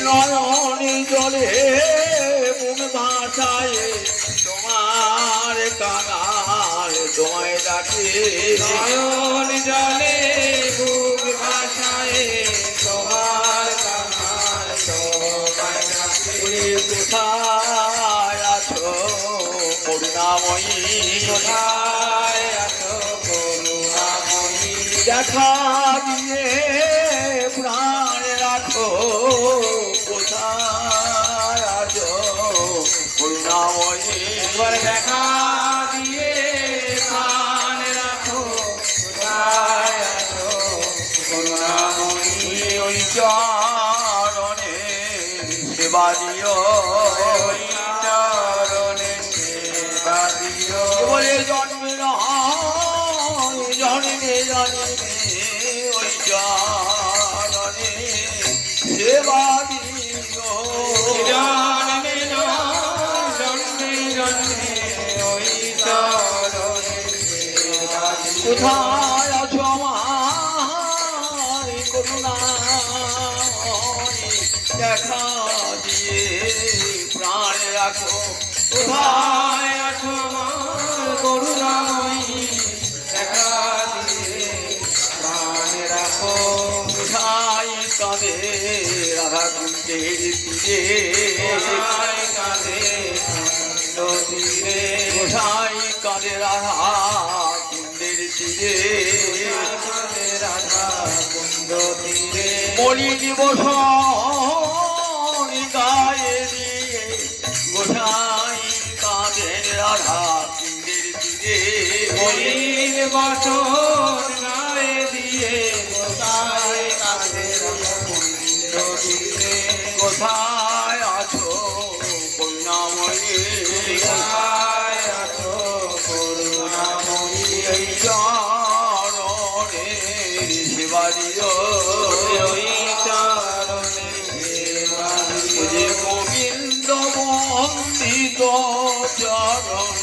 নয়ন জলে মন ভাষায় তোমার কানাল তোমায় ডাকে নয়ন জলে বুক ভাষায় তোমার কামার তোমায় ডাকে। কোথায় আছো করুণাময়ী কোথায় আছো? দেখা দিয়ে প্রাণ রাখো কোথায় আজ করুণাময়ী দেখা কোথায় আছো আমার করুণা দেখা দিয়ে প্রাণ রাখো। কোথায় আছো আমার করুণাময়ী? দেখা দিয়ে প্রাণ রাখো। কোথায় কাঁদে? রাধা কুঞ্জের তীরে। কোথায় কাঁদে? কাঁদে রাধা? তীরে রাধা দিবস গায়ে দিয়ে গোসাই রাধা তীরে গায়ে দিয়ে কোথায় তীরে? আছো কন্যাময়ী। কোথায় বন্দিত চরণ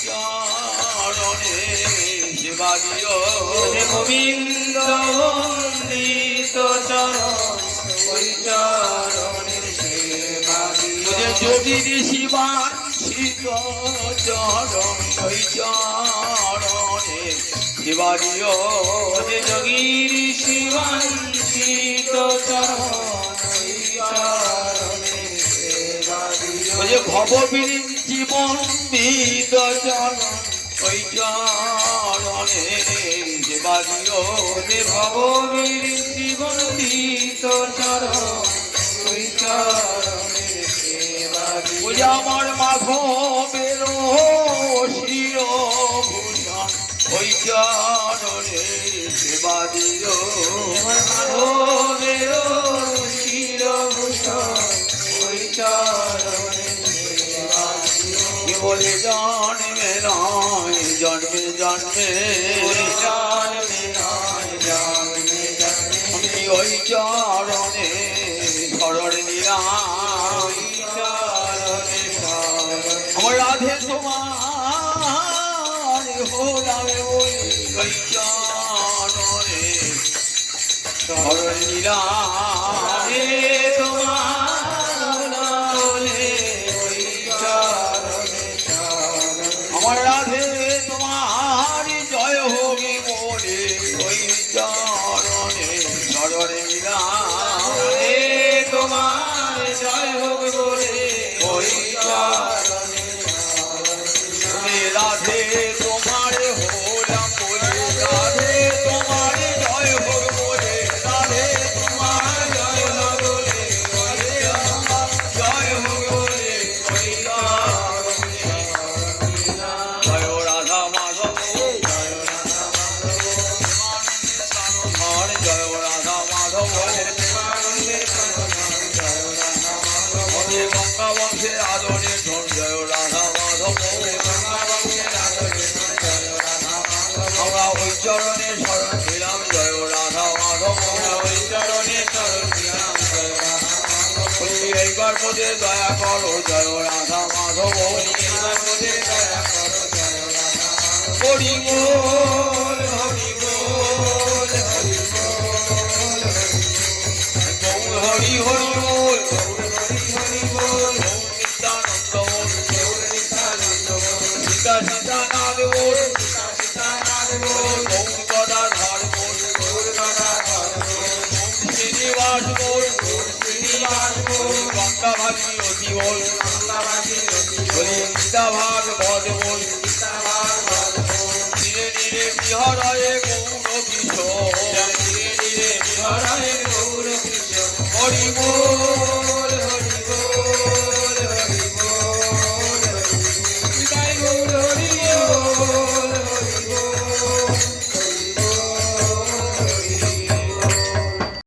চরণে সেবা দিও গোবিন্দ বন্দিত চরণ ওই চরণের সেবা দিও। যে যোগীর শিবার শীত চরণ ওই চরণে সেবা যোগীর শিবাঞ্চিত চরণ দিও। যে ভববীর জীবন বিদ চরণ ওই চরণে সেবা দিও ওরে ভববীর জীবন্দিত চরণ ওই দিও। ওই আমার মাধবের শির ভূষণ ওই চরণে সেবা দিও বলে জন্মে নয়, জন্মে জন্মে। ওরে জন্মে আমি ওই চরণে চরণে শরণ। আমার রাধে তোমার হোলামে ওই ওই চরণে। শরণ নিলাম তোমার राधे চরণে শরণ দিলাম জয় রাধা মাধব। ওই চরণে চরণ দিলাম জয় রাধা মাধব। মধ্যে দয়া করো জয় রাধা মাধব। দয়া করো জয় রাধা হরি বল হরি বল হরি বল হরি হরি বল গীতাভাগী অতি বল বলি গীতাভাগ বদ বল ধীরে ধীরে বিহরয়ে গৌর বিষয়